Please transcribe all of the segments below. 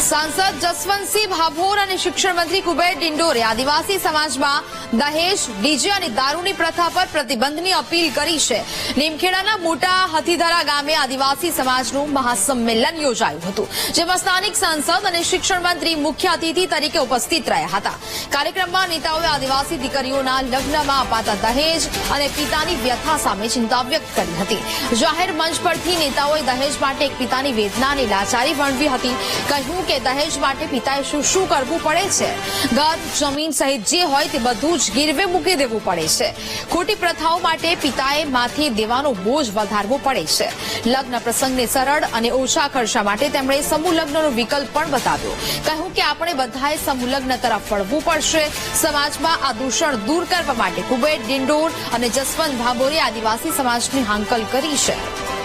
સાંસદ જસવંતસિંહ ભાભોર અને શિક્ષણ કુબેર ડિંડોરે આદિવાસી સમાજમાં દહેજ, ડીજે અને દારૂની પ્રથા પર પ્રતિબંધની અપીલ કરી છે. નીમખેડાના મોટા હથીધરા ગામે આદિવાસી સમાજનું મહાસંમેલન યોજાયું હતું, જેમાં સ્થાનિક સાંસદ અને શિક્ષણ મુખ્ય અતિથિ તરીકે ઉપસ્થિત રહ્યા હતા. કાર્યક્રમમાં નેતાઓએ આદિવાસી દીકરીઓના લગ્નમાં અપાતા દહેજ અને પિતાની વ્યથા સામે ચિંતા વ્યક્ત કરી હતી. જાહેર મંચ પરથી નેતાઓએ દહેજ માટે એક પિતાની વેદના અને લાચારી વર્ણવી હતી. કહ્યું કે દહેજ માટે પિતાએ શું શું કરવું પડે છે? ઘર જમીન સહિત જે હોય તે બધું જ ગીરવે મૂકી દેવું પડે છે. ખોટી પ્રથાઓ માટે પિતાએ માથે દેવાનો બોજ વધારવો પડે છે. લગ્ન પ્રસંગને સરળ અને ઓછા ખર્ચા માટે તેમણે સમૂહ લગ્નનો વિકલ્પ પણ બતાવ્યો. કહ્યું કે આપણે બધાએ સમૂહ લગ્ન તરફ વળવું પડશે. સમાજમાં આ દૂષણ દૂર કરવા માટે કુબેર, ડિંડોર અને જસવંત ભાભોરે આદિવાસી સમાજની હાંકલ કરી છે.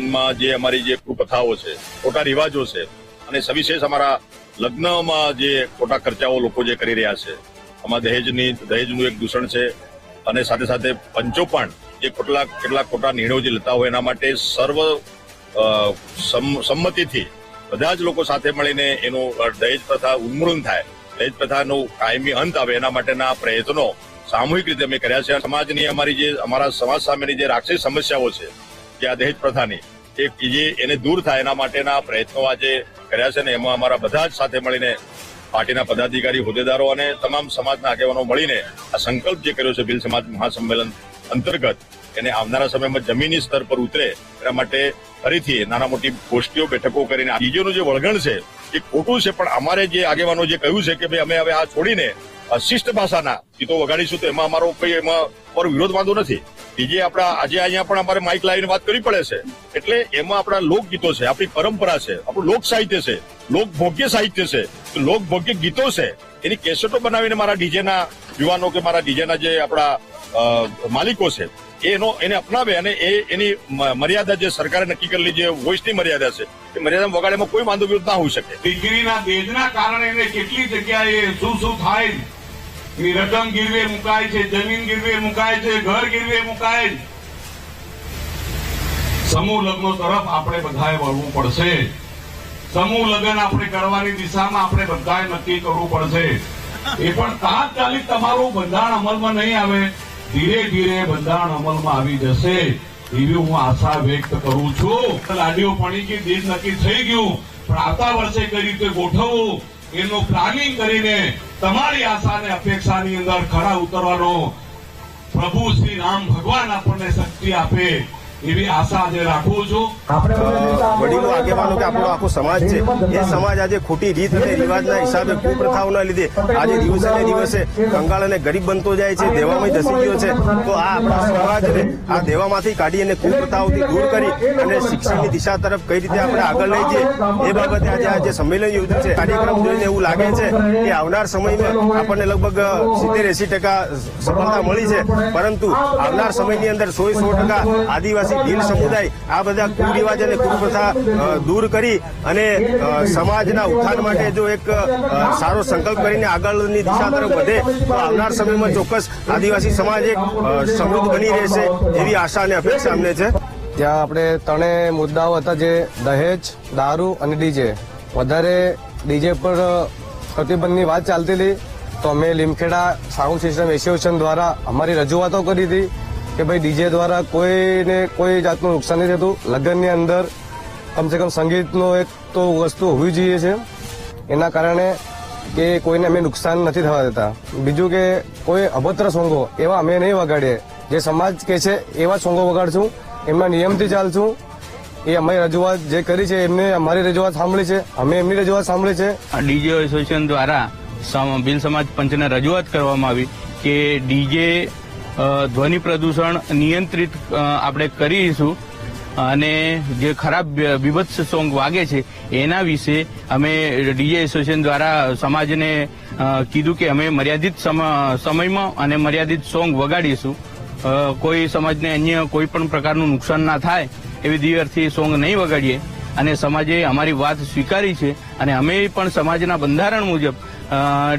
માં જે અમારી જે કુપ્રથાઓ છે, ખોટા રિવાજો છે, અને સવિશેષ અમારા લગ્નમાં જે ખોટા ખર્ચાઓ લોકો જે કરી રહ્યા છે, આમાં દહેજની, દહેજનું એક દૂષણ છે, અને સાથે સાથે પંચો પણ જે કેટલાક કેટલાક ખોટા નિર્ણયો જે લેતા હોય એના માટે સર્વ સમ- સંમતિથી બધા જ લોકો સાથે મળીને એનું દહેજ પ્રથા ઉન્મૂલન થાય, દહેજ પ્રથાનો કાયમી અંત આવે એના માટેના પ્રયત્નો સામૂહિક રીતે અમે કર્યા છે. સમાજની અમારી જે, અમારા સમાજ સામેની જે રાક્ષસી સમસ્યાઓ છે કે આ દહેજ પ્રથાની એ જે એને દૂર થાય એના માટેના પ્રયત્નો આજે કર્યા છે ને એમાં અમારા બધા જ સાથે મળીને પાર્ટીના પદાધિકારી, હોદ્દેદારો અને તમામ સમાજના આગેવાનો મળીને આ સંકલ્પ જે કર્યો છે ભીલ સમાજ મહાસંમેલન અંતર્ગત એને આવનારા સમયમાં જમીની સ્તર પર ઉતરે એના માટે ફરીથી નાના મોટી ગોષ્ઠીઓ, બેઠકો કરીને બીજોનું જે વળગણ છે એ ખોટું છે. પણ અમારે જે આગેવાનો જે કહ્યું છે કે ભાઈ અમે હવે આ છોડીને શિષ્ટ ભાષાના ગીતો વગાડીશું તો એમાં અમારો કોઈ એમાં પર વિરોધ વાંધો નથી. બીજે આપણા આજે અહીંયા પણ અમારે માઇક લાવીને વાત કરવી પડે છે. એટલે એમાં આપણા લોકગીતો છે, આપણી પરંપરા છે, આપણું લોક સાહિત્ય છે લોકભોગ્ય સાહિત્ય છે લોકભોગ્ય ગીતો છે. એની કેસેટો બનાવીને મારા ડીજેના યુવાનો કે મારા ડીજેના જે આપણા માલિકો છે એનો, એને અપનાવે અને એ એની મર્યાદા જે સરકારે નક્કી કરેલી જે વોઇસની મર્યાદા છે, એ મર્યાદા વગાડેમાં કોઈ વાંધો વિરોધ ના હોઈ શકે. દીકરીના ભેદના કારણે કેટલી જગ્યાએ શું શું થાય એની રકમ ગીરવે મુકાય છે, જમીન ગીરવે મુકાય છે, ઘર ગીરવે મુકાય. છે. સમૂહ લગ્નો તરફ આપણે બધાએ વળવું પડશે. સમૂહ લગ્ન આપણે કરવાની દિશામાં આપણે બધાએ નક્કી કરવું પડશે. એ પણ તાત્કાલિક તમારું બંધારણ અમલમાં નહીં આવે. ધીરે ધીરે બંધારણ અમલમાં આવી જશે. એવી હું આશા વ્યક્ત કરું છું. લાડીઓ પડી કે દેશ નક્કી થઈ ગયું. પણ આવતા વર્ષે કઈ રીતે ગોઠવવું? એનું પ્લાનિંગ કરીને તમારી આશા અને અપેક્ષાની અંદર ખરા ઉતરવાનો પ્રભુ શ્રી રામ ભગવાન આપણને શક્તિ આપે. એવી આશા આજે રાખું છું. વડીલો આગેવાનો કે આપણો આખો સમાજ છે એ સમાજ આજે ખોટી રીત અને રિવાજના હિસાબે કુપ્રથાઓના લીધે આજે દિવસે ને દિવસે કંગાળ અને ગરીબ બનતો જાય છે દેવામાં ધસી ગયો છે. તો આ આપણા સમાજને આ દેવામાંથી કાઢી અને કુપ્રથાઓથી દૂર કરી અને શિક્ષણની દિશા તરફ કઈ રીતે આપણે આગળ લઈ જઈએ એ બાબતે આજે આજે સંમેલન યોજ્યું છે કાર્યક્રમ જોઈને એવું લાગે છે કે આવનાર સમયમાં આપણને લગભગ સિત્તેર એસી ટકા સફળતા મળી છે. પરંતુ આવનાર સમયની અંદર સો સો ટકા આદિવાસી ભીલ સમુદાય આ બધા કુરિવાજ અને કુપ્રથા દૂર કરી અને સમાજના ઉત્થાન માટે જો એક સારો સંકલ્પ કરીને આગળની દિશા તરફ વધે, તો આવનાર સમયમાં ચોક્કસ આદિવાસી સમાજ એક સમૃદ્ધ બની રહેશે એવી આશા અને અપેક્ષા અમને છે. ત્યાં આપણે ત્રણેય મુદ્દાઓ હતા જે દહેજ, દારૂ અને ડીજે. વધારે ડીજે પર પ્રતિબંધની વાત ચાલતી હતી, તો અમે લીમખેડા સાઉન્ડ સિસ્ટમ એસોસિએશન દ્વારા અમારી રજૂઆતો કરી હતી. કે ભાઈ ડીજે દ્વારા કોઈને કોઈ જાતનું નુકસાન નહીં થતું. લગ્નની અંદર કમસે કમ સંગીતનો એક તો વસ્તુ હોવી જોઈએ છે. એના કારણે કે કોઈને અમે નુકસાન નથી થવા દેતા. બીજું કે કોઈ અભદ્ર સોંગો એવા અમે નહીં વગાડીએ. જે સમાજ કે છે એવા સોંગો વગાડશું, એમના નિયમથી ચાલશું. એ અમારી રજૂઆત જે કરી છે, એમને અમારી રજૂઆત સાંભળી છે, અમે એમની રજૂઆત સાંભળી છે. ડીજે એસોસિએશન દ્વારા બિલ સમાજ પંચને રજૂઆત કરવામાં આવી કે ડીજે ધ્વનિ પ્રદૂષણ નિયંત્રિત આપણે કરીશું. અને જે ખરાબ બીભત્સ સોંગ વાગે છે, એના વિશે અમે ડીજે એસોસિએશન દ્વારા સમાજને કીધું કે અમે મર્યાદિત સમ- સમયમાં અને મર્યાદિત સોંગ વગાડીશું. કોઈ સમાજને અન્ય કોઈ પણ પ્રકારનું નુકસાન ના થાય, એવી દિવસથી સોંગ નહીં વગાડીએ. અને સમાજે અમારી વાત સ્વીકારી છે, અને અમે પણ સમાજના બંધારણ મુજબ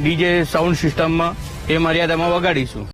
ડીજે સાઉન્ડ સિસ્ટમમાં એ મર્યાદામાં વગાડીશું.